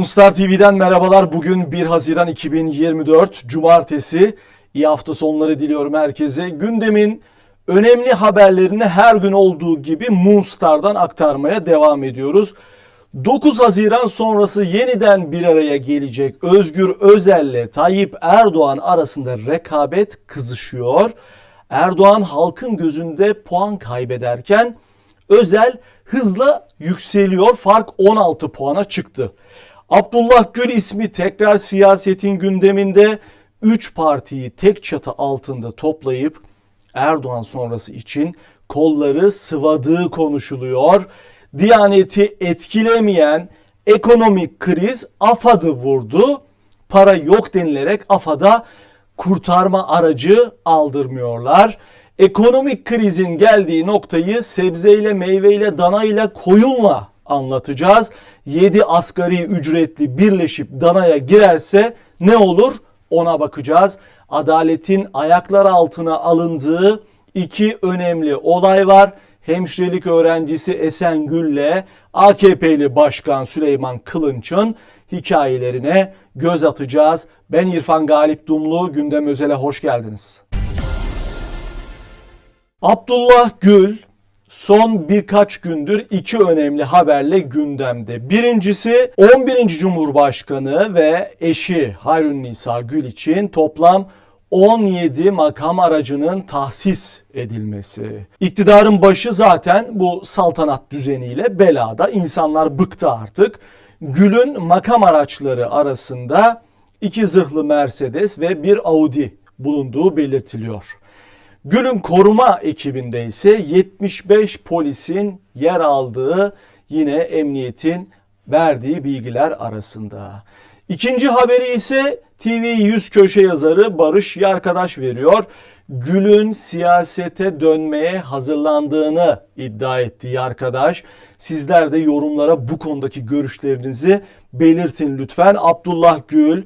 Moonstar TV'den merhabalar. Bugün 1 Haziran 2024 Cumartesi. İyi hafta sonları diliyorum herkese. Gündemin önemli haberlerini her gün olduğu gibi Moonstar'dan aktarmaya devam ediyoruz. 9 Haziran sonrası yeniden bir araya gelecek Özgür Özel'le Tayyip Erdoğan arasında rekabet kızışıyor. Erdoğan halkın gözünde puan kaybederken Özel hızla yükseliyor. Fark 16 puana çıktı. Abdullah Gül ismi tekrar siyasetin gündeminde 3 partiyi tek çatı altında toplayıp Erdoğan sonrası için kolları sıvadığı konuşuluyor. Diyaneti etkilemeyen ekonomik kriz AFAD'ı vurdu. Para yok denilerek AFAD'a kurtarma aracı aldırmıyorlar. Ekonomik krizin geldiği noktayı sebzeyle, meyveyle, danayla, koyunla anlatacağız. 7 asgari ücretli birleşip danaya girerse ne olur ona bakacağız. Adaletin ayaklar altına alındığı iki önemli olay var. Hemşirelik öğrencisi Esengül ile AKP'li Başkan Süleyman Kılınç'ın hikayelerine göz atacağız. Ben İrfan Galip Dumlu, Gündem Özel'e hoş geldiniz. Abdullah Gül son birkaç gündür iki önemli haberle gündemde. Birincisi 11. Cumhurbaşkanı ve eşi Hayrun Nisa Gül için toplam 17 makam aracının tahsis edilmesi. İktidarın başı zaten bu saltanat düzeniyle belada. İnsanlar bıktı artık. Gül'ün makam araçları arasında iki zırhlı Mercedes ve bir Audi bulunduğu belirtiliyor. Gül'ün koruma ekibinde ise 75 polisin yer aldığı yine emniyetin verdiği bilgiler arasında. İkinci haberi ise TV 100 köşe yazarı Barış Yarkadaş veriyor. Gül'ün siyasete dönmeye hazırlandığını iddia ettiği arkadaş. Sizler de yorumlara bu konudaki görüşlerinizi belirtin lütfen. Abdullah Gül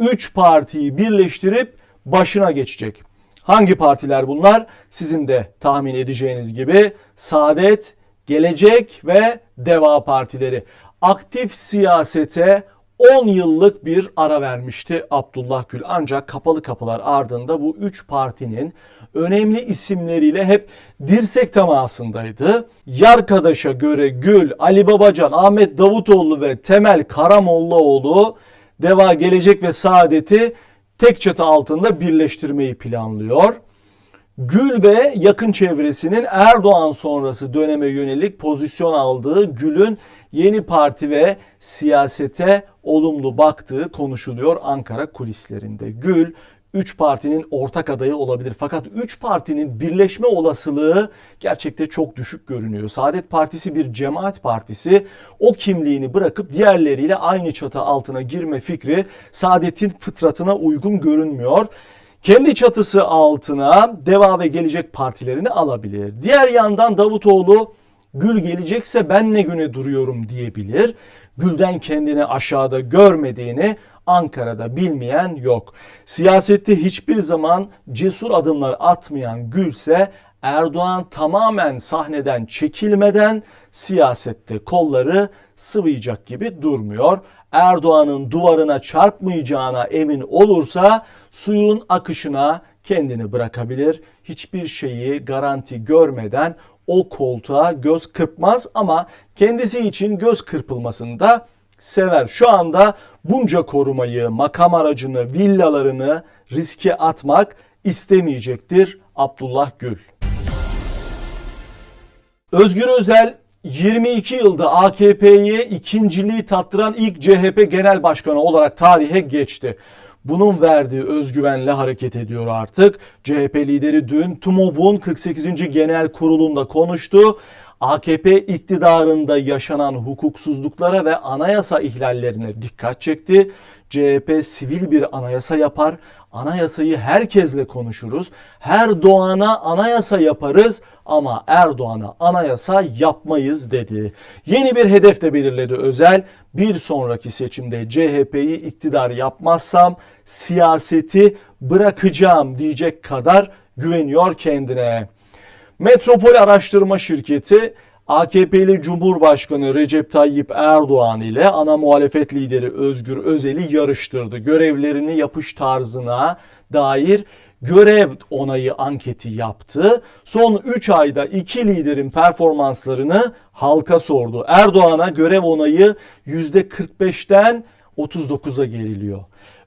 3 partiyi birleştirip başına geçecek. Hangi partiler bunlar? Sizin de tahmin edeceğiniz gibi Saadet, Gelecek ve Deva partileri. Aktif siyasete 10 yıllık bir ara vermişti Abdullah Gül. Ancak kapalı kapılar ardında bu 3 partinin önemli isimleriyle hep dirsek temasındaydı. Yarkadaş'a göre Gül, Ali Babacan, Ahmet Davutoğlu ve Temel Karamollaoğlu Deva Gelecek ve Saadet'i tek çatı altında birleştirmeyi planlıyor. Gül ve yakın çevresinin Erdoğan sonrası döneme yönelik pozisyon aldığı Gül'ün yeni parti ve siyasete olumlu baktığı konuşuluyor Ankara kulislerinde. Gül 3 partinin ortak adayı olabilir. Fakat 3 partinin birleşme olasılığı gerçekte çok düşük görünüyor. Saadet Partisi bir cemaat partisi. O kimliğini bırakıp diğerleriyle aynı çatı altına girme fikri Saadet'in fıtratına uygun görünmüyor kendi çatısı altına Deva ve Gelecek partilerini alabilir. Diğer yandan Davutoğlu Gül gelecekse ben ne güne duruyorum diyebilir. Gül'den kendini aşağıda görmediğini Ankara'da bilmeyen yok. Siyasette hiçbir zaman cesur adımlar atmayan Gülse Erdoğan tamamen sahneden çekilmeden siyasette kolları sıvayacak gibi durmuyor. Erdoğan'ın duvarına çarpmayacağına emin olursa suyun akışına kendini bırakabilir. Hiçbir şeyi garanti görmeden o koltuğa göz kırpmaz ama kendisi için göz kırpılmasını da sever. Şu anda bunca korumayı, makam aracını, villalarını riske atmak istemeyecektir Abdullah Gül. Özgür Özel 22 yılda AKP'ye ikinciliği tattıran ilk CHP Genel Başkanı olarak tarihe geçti. Bunun verdiği özgüvenle hareket ediyor artık. CHP lideri dün TUMOB'un 48. Genel Kurulu'nda konuştu. AKP iktidarında yaşanan hukuksuzluklara ve anayasa ihlallerine dikkat çekti. CHP sivil bir anayasa yapar. Anayasayı herkesle konuşuruz. Her doğana anayasa yaparız ama Erdoğan'a anayasa yapmayız dedi. Yeni bir hedef de belirledi Özel. Bir sonraki seçimde CHP'yi iktidar yapmazsam siyaseti bırakacağım diyecek kadar güveniyor kendine. Metropol Araştırma Şirketi AKP'li Cumhurbaşkanı Recep Tayyip Erdoğan ile ana muhalefet lideri Özgür Özel'i yarıştırdı. Görevlerini yapış tarzına dair görev onayı anketi yaptı. Son 3 ayda iki liderin performanslarını halka sordu. Erdoğan'a görev onayı %45'ten 39'a geriliyor.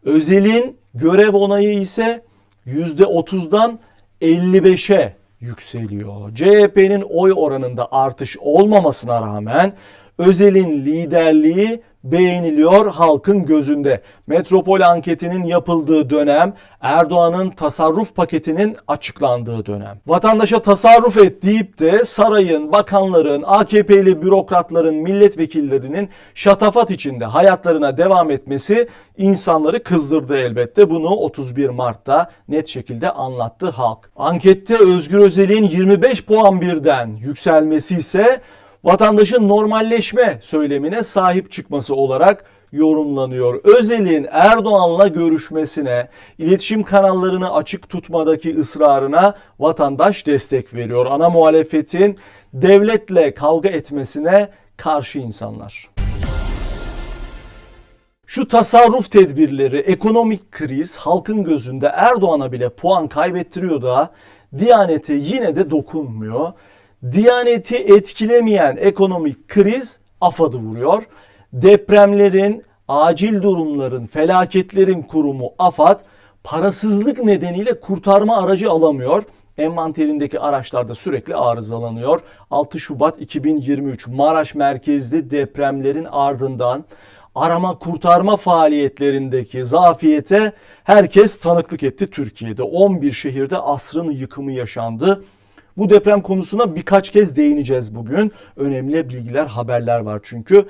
Özel'in görev onayı ise %30'dan 55'e yükseliyor. CHP'nin oy oranında artış olmamasına rağmen Özel'in liderliği beğeniliyor halkın gözünde. Metropol anketinin yapıldığı dönem Erdoğan'ın tasarruf paketinin açıklandığı dönem. Vatandaşa tasarruf et deyip de sarayın, bakanların, AKP'li bürokratların, milletvekillerinin şatafat içinde hayatlarına devam etmesi insanları kızdırdı elbette. Bunu 31 Mart'ta net şekilde anlattı halk. Ankette Özgür Özel'in 25 puan birden yükselmesi ise vatandaşın normalleşme söylemine sahip çıkması olarak yorumlanıyor. Özel'in Erdoğan'la görüşmesine, iletişim kanallarını açık tutmadaki ısrarına vatandaş destek veriyor. Ana muhalefetin devletle kavga etmesine karşı insanlar. Şu tasarruf tedbirleri, ekonomik kriz halkın gözünde Erdoğan'a bile puan kaybettiriyor da Diyanete yine de dokunmuyor. Diyaneti etkilemeyen ekonomik kriz AFAD'ı vuruyor. Depremlerin, acil durumların, felaketlerin kurumu AFAD parasızlık nedeniyle kurtarma aracı alamıyor. Envanterindeki araçlarda sürekli arızalanıyor. 6 Şubat 2023 Maraş merkezli depremlerin ardından arama kurtarma faaliyetlerindeki zafiyete herkes tanıklık etti Türkiye'de. 11 şehirde asrın yıkımı yaşandı. Bu deprem konusuna birkaç kez değineceğiz bugün. Önemli bilgiler, haberler var çünkü.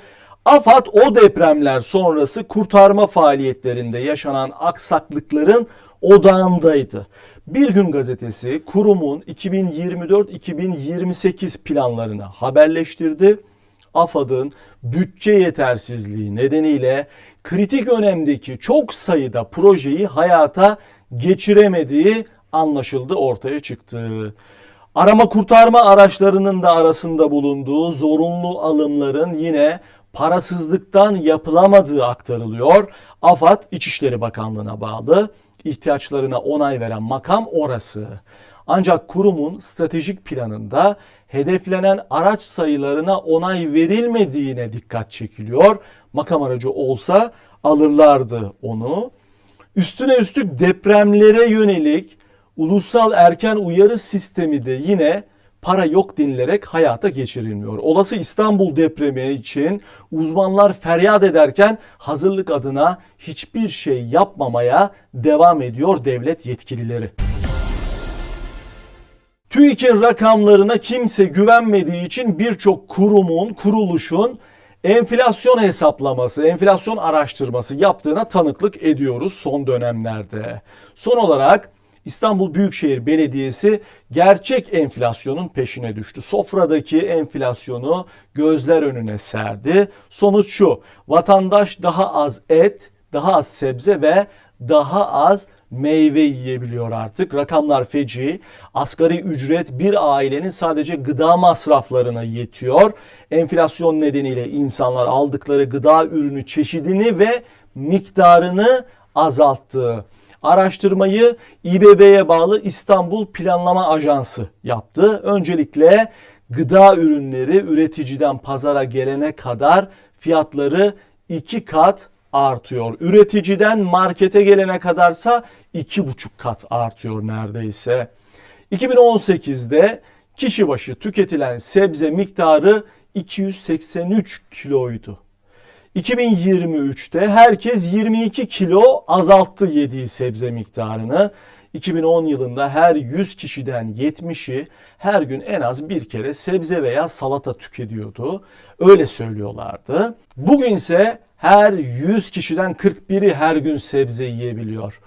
AFAD o depremler sonrası kurtarma faaliyetlerinde yaşanan aksaklıkların odağındaydı. Bir Gün Gazetesi kurumun 2024-2028 planlarını haberleştirdi. AFAD'ın bütçe yetersizliği nedeniyle kritik önemdeki çok sayıda projeyi hayata geçiremediği anlaşıldı, ortaya çıktı. Arama kurtarma araçlarının da arasında bulunduğu zorunlu alımların yine parasızlıktan yapılamadığı aktarılıyor. AFAD İçişleri Bakanlığı'na bağlı. ihtiyaçlarına onay veren makam orası. Ancak kurumun stratejik planında hedeflenen araç sayılarına onay verilmediğine dikkat çekiliyor. Makam aracı olsa alırlardı onu. Üstüne üstlük depremlere yönelik ulusal erken uyarı sistemi de yine para yok denilerek hayata geçirilmiyor. Olası İstanbul depremi için uzmanlar feryat ederken hazırlık adına hiçbir şey yapmamaya devam ediyor devlet yetkilileri. TÜİK'in rakamlarına kimse güvenmediği için birçok kurumun, kuruluşun enflasyon hesaplaması, enflasyon araştırması yaptığına tanıklık ediyoruz son dönemlerde. Son olarak İstanbul Büyükşehir Belediyesi gerçek enflasyonun peşine düştü. Sofradaki enflasyonu gözler önüne serdi. Sonuç şu. Vatandaş daha az et, daha az sebze ve daha az meyve yiyebiliyor artık. Rakamlar feci. Asgari ücret bir ailenin sadece gıda masraflarına yetiyor. Enflasyon nedeniyle insanlar aldıkları gıda ürünü çeşidini ve miktarını azalttı. Araştırmayı İBB'ye bağlı İstanbul Planlama Ajansı yaptı. Öncelikle gıda ürünleri üreticiden pazara gelene kadar fiyatları iki kat artıyor. Üreticiden markete gelene kadarsa iki buçuk kat artıyor neredeyse. 2018'de kişi başı tüketilen sebze miktarı 283 kiloydu. 2023'te herkes 22 kilo azalttı yediği sebze miktarını. 2010 yılında her 100 kişiden 70'i her gün en az bir kere sebze veya salata tüketiyordu. Öyle söylüyorlardı. Bugün ise her 100 kişiden 41'i her gün sebze yiyebiliyor.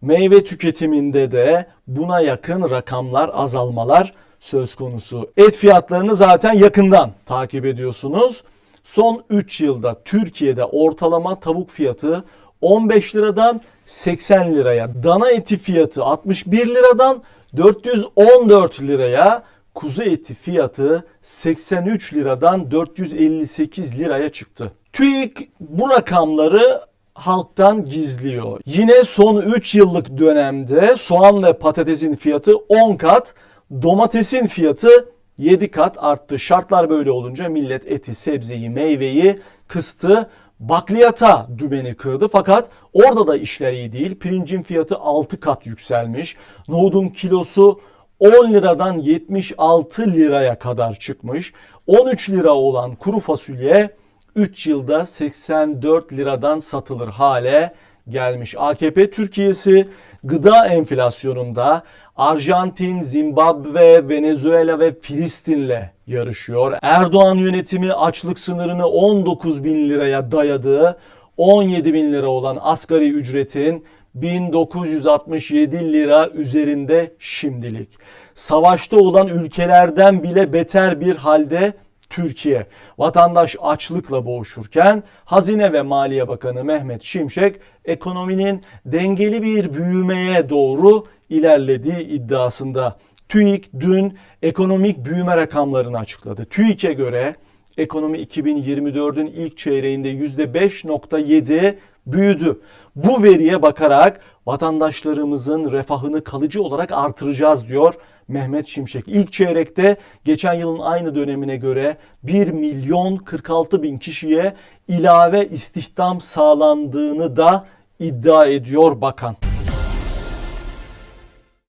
Meyve tüketiminde de buna yakın rakamlar, azalmalar söz konusu. Et fiyatlarını zaten yakından takip ediyorsunuz. Son 3 yılda Türkiye'de ortalama tavuk fiyatı 15 liradan 80 liraya, dana eti fiyatı 61 liradan 414 liraya, kuzu eti fiyatı 83 liradan 458 liraya çıktı. TÜİK bu rakamları halktan gizliyor. Yine son 3 yıllık dönemde soğan ve patatesin fiyatı 10 kat, domatesin fiyatı 7 kat arttı. Şartlar böyle olunca millet eti, sebzeyi, meyveyi kıstı. Bakliyata dümeni kırdı fakat orada da işler iyi değil. Pirincin fiyatı 6 kat yükselmiş. Nohudun kilosu 10 liradan 76 liraya kadar çıkmış. 13 lira olan kuru fasulye 3 yılda 84 liradan satılır hale gelmiş. AKP Türkiye'si gıda enflasyonunda Arjantin, Zimbabwe, Venezuela ve Filistin'le yarışıyor. Erdoğan yönetimi açlık sınırını 19 bin liraya dayadığı 17 bin lira olan asgari ücretin 1967 lira üzerinde şimdilik. Savaşta olan ülkelerden bile beter bir halde Türkiye. Vatandaş açlıkla boğuşurken Hazine ve Maliye Bakanı Mehmet Şimşek ekonominin dengeli bir büyümeye doğru ilerlediği iddiasında. TÜİK dün ekonomik büyüme rakamlarını açıkladı. TÜİK'e göre ekonomi 2024'ün ilk çeyreğinde %5.7 büyüdü. Bu veriye bakarak vatandaşlarımızın refahını kalıcı olarak artıracağız diyor Mehmet Şimşek. İlk çeyrekte geçen yılın aynı dönemine göre 1 milyon 46 bin kişiye ilave istihdam sağlandığını da iddia ediyor bakan.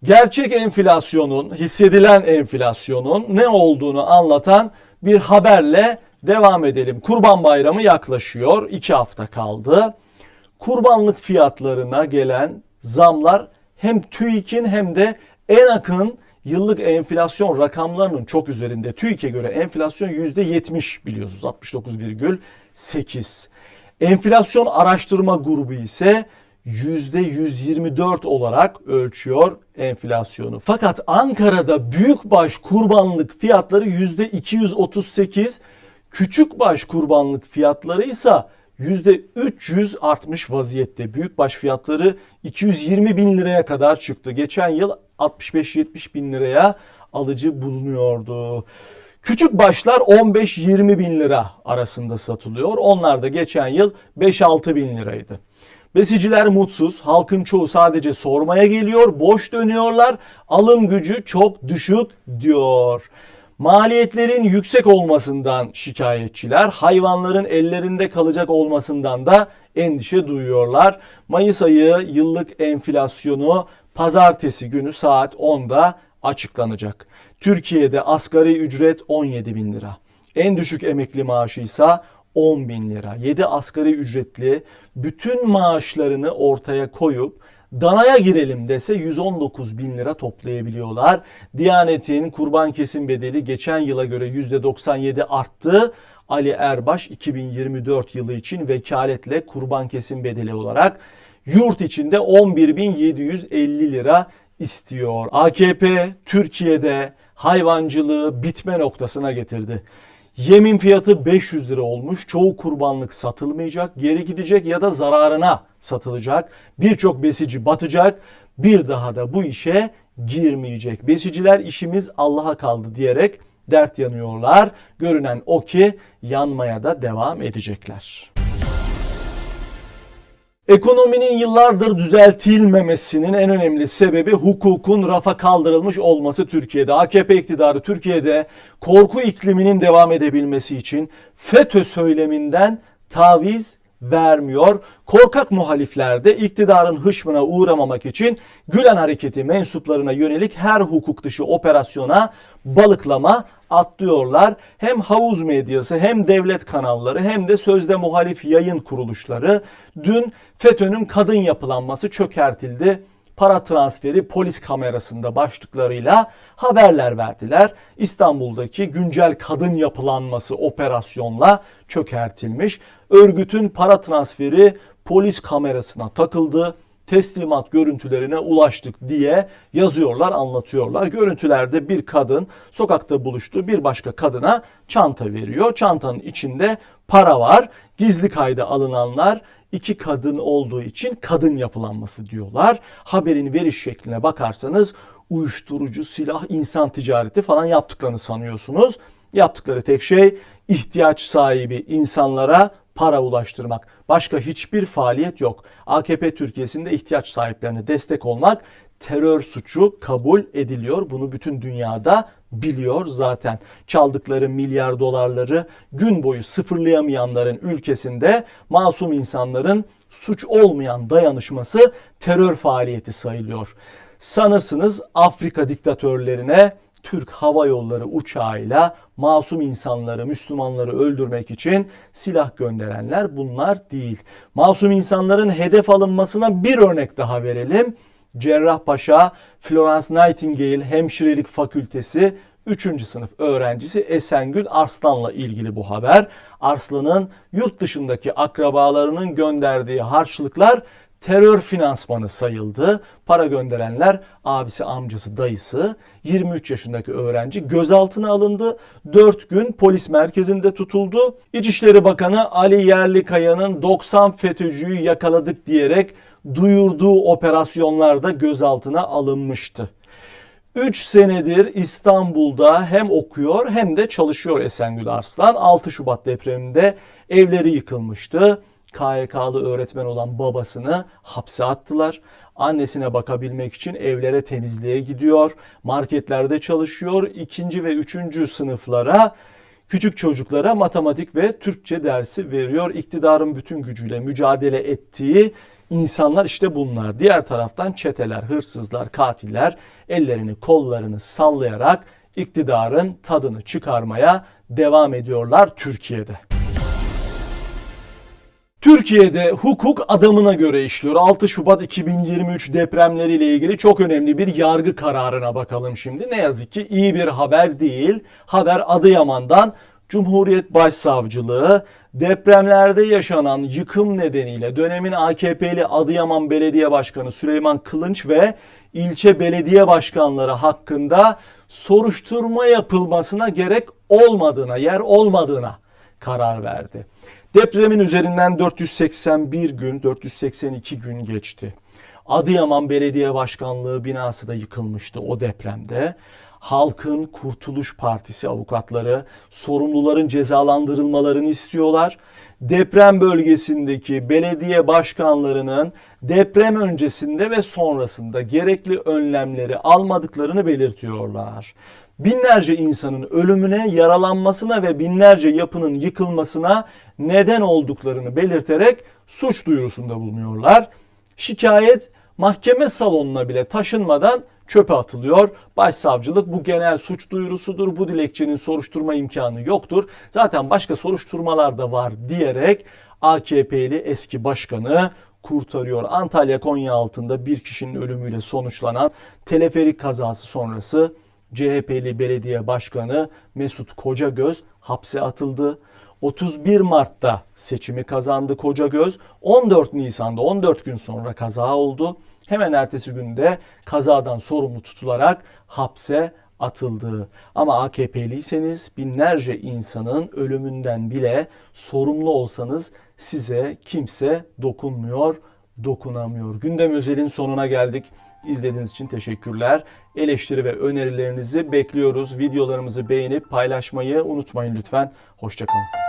Gerçek enflasyonun, hissedilen enflasyonun ne olduğunu anlatan bir haberle devam edelim. Kurban Bayramı yaklaşıyor. 2 hafta kaldı. Kurbanlık fiyatlarına gelen zamlar hem TÜİK'in hem de en akın yıllık enflasyon rakamlarının çok üzerinde. TÜİK'e göre enflasyon %70 biliyorsunuz 69,8. Enflasyon araştırma grubu ise %124 olarak ölçüyor enflasyonu. Fakat Ankara'da büyükbaş kurbanlık fiyatları %238, küçükbaş kurbanlık fiyatları ise %300 artmış vaziyette. Büyükbaş fiyatları 220 bin liraya kadar çıktı. Geçen yıl 65-70 bin liraya alıcı bulunuyordu. Küçük başlar 15-20 bin lira arasında satılıyor. Onlar da geçen yıl 5-6 bin liraydı. Besiciler mutsuz, halkın çoğu sadece sormaya geliyor, boş dönüyorlar, alım gücü çok düşük diyor. Maliyetlerin yüksek olmasından şikayetçiler, hayvanların ellerinde kalacak olmasından da endişe duyuyorlar. Mayıs ayı yıllık enflasyonu pazartesi günü saat 10'da açıklanacak. Türkiye'de asgari ücret 17 bin lira. En düşük emekli maaşı ise 10 bin lira. 7 asgari ücretli bütün maaşlarını ortaya koyup danaya girelim dese 119 bin lira toplayabiliyorlar. Diyanet'in kurban kesim bedeli geçen yıla göre %97 arttı. Ali Erbaş 2024 yılı için vekaletle kurban kesim bedeli olarak yurt içinde 11.750 lira istiyor. AKP Türkiye'de hayvancılığı bitme noktasına getirdi. Yemin fiyatı 500 lira olmuş. Çoğu kurbanlık satılmayacak, geri gidecek ya da zararına satılacak. Birçok besici batacak. Bir daha da bu işe girmeyecek. Besiciler işimiz Allah'a kaldı diyerek dert yanıyorlar. Görünen o ki yanmaya da devam edecekler. Ekonominin yıllardır düzeltilmemesinin en önemli sebebi hukukun rafa kaldırılmış olması Türkiye'de. AKP iktidarı Türkiye'de korku ikliminin devam edebilmesi için FETÖ söyleminden taviz vermiyor. Korkak muhalifler de iktidarın hışmına uğramamak için Gülen hareketi mensuplarına yönelik her hukuk dışı operasyona balıklama atlıyorlar. Hem havuz medyası hem devlet kanalları hem de sözde muhalif yayın kuruluşları dün FETÖ'nün kadın yapılanması çökertildi para transferi polis kamerasında başlıklarıyla haberler verdiler. İstanbul'daki güncel kadın yapılanması operasyonla çökertilmiş. Örgütün para transferi polis kamerasına takıldı teslimat görüntülerine ulaştık diye yazıyorlar, anlatıyorlar. Görüntülerde bir kadın sokakta buluştu, bir başka kadına çanta veriyor. Çantanın içinde para var. Gizli kayda alınanlar iki kadın olduğu için kadın yapılanması diyorlar. Haberin veriş şekline bakarsanız uyuşturucu, silah, insan ticareti falan yaptıklarını sanıyorsunuz. Yaptıkları tek şey ihtiyaç sahibi insanlara para ulaştırmak. Başka hiçbir faaliyet yok. AKP Türkiye'sinde ihtiyaç sahiplerine destek olmak terör suçu kabul ediliyor. Bunu bütün dünyada biliyor zaten. Çaldıkları milyar dolarları gün boyu sıfırlayamayanların ülkesinde masum insanların suç olmayan dayanışması terör faaliyeti sayılıyor. Sanırsınız Afrika diktatörlerine Türk Hava Yolları uçağıyla masum insanları, Müslümanları öldürmek için silah gönderenler bunlar değil. Masum insanların hedef alınmasına bir örnek daha verelim. Cerrahpaşa Florence Nightingale Hemşirelik Fakültesi 3. sınıf öğrencisi Esengül Arslan'la ilgili bu haber. Arslan'ın yurt dışındaki akrabalarının gönderdiği harçlıklar terör finansmanı sayıldı. Para gönderenler abisi, amcası, dayısı. 23 yaşındaki öğrenci gözaltına alındı. 4 gün polis merkezinde tutuldu. İçişleri Bakanı Ali Yerlikaya'nın 90 FETÖ'cüyü yakaladık diyerek duyurduğu operasyonlarda gözaltına alınmıştı. 3 senedir İstanbul'da hem okuyor hem de çalışıyor Esengül Arslan. 6 Şubat depreminde evleri yıkılmıştı. KYK'lı öğretmen olan babasını hapse attılar. Annesine bakabilmek için evlere temizliğe gidiyor. Marketlerde çalışıyor. İkinci ve üçüncü sınıflara küçük çocuklara matematik ve Türkçe dersi veriyor. İktidarın bütün gücüyle mücadele ettiği insanlar işte bunlar. Diğer taraftan çeteler, hırsızlar, katiller ellerini kollarını sallayarak iktidarın tadını çıkarmaya devam ediyorlar Türkiye'de. Türkiye'de hukuk adamına göre işliyor. 6 Şubat 2023 depremleriyle ilgili çok önemli bir yargı kararına bakalım şimdi. Ne yazık ki iyi bir haber değil. Haber Adıyaman'dan Cumhuriyet Başsavcılığı depremlerde yaşanan yıkım nedeniyle dönemin AKP'li Adıyaman Belediye Başkanı Süleyman Kılınç ve ilçe belediye başkanları hakkında soruşturma yapılmasına gerek olmadığına, yer olmadığına karar verdi. Depremin üzerinden 481 gün, 482 gün geçti. Adıyaman Belediye Başkanlığı binası da yıkılmıştı o depremde. Halkın Kurtuluş Partisi avukatları sorumluların cezalandırılmalarını istiyorlar. Deprem bölgesindeki belediye başkanlarının deprem öncesinde ve sonrasında gerekli önlemleri almadıklarını belirtiyorlar binlerce insanın ölümüne, yaralanmasına ve binlerce yapının yıkılmasına neden olduklarını belirterek suç duyurusunda bulunuyorlar. Şikayet mahkeme salonuna bile taşınmadan çöpe atılıyor. Başsavcılık bu genel suç duyurusudur. Bu dilekçenin soruşturma imkanı yoktur. Zaten başka soruşturmalar da var diyerek AKP'li eski başkanı kurtarıyor. Antalya Konya altında bir kişinin ölümüyle sonuçlanan teleferik kazası sonrası CHP'li belediye başkanı Mesut Kocagöz hapse atıldı. 31 Mart'ta seçimi kazandı Kocagöz. 14 Nisan'da 14 gün sonra kaza oldu. Hemen ertesi günde kazadan sorumlu tutularak hapse atıldı. Ama AKP'liyseniz binlerce insanın ölümünden bile sorumlu olsanız size kimse dokunmuyor, dokunamıyor. Gündem özelin sonuna geldik. İzlediğiniz için teşekkürler. Eleştiri ve önerilerinizi bekliyoruz. Videolarımızı beğenip paylaşmayı unutmayın lütfen. Hoşçakalın.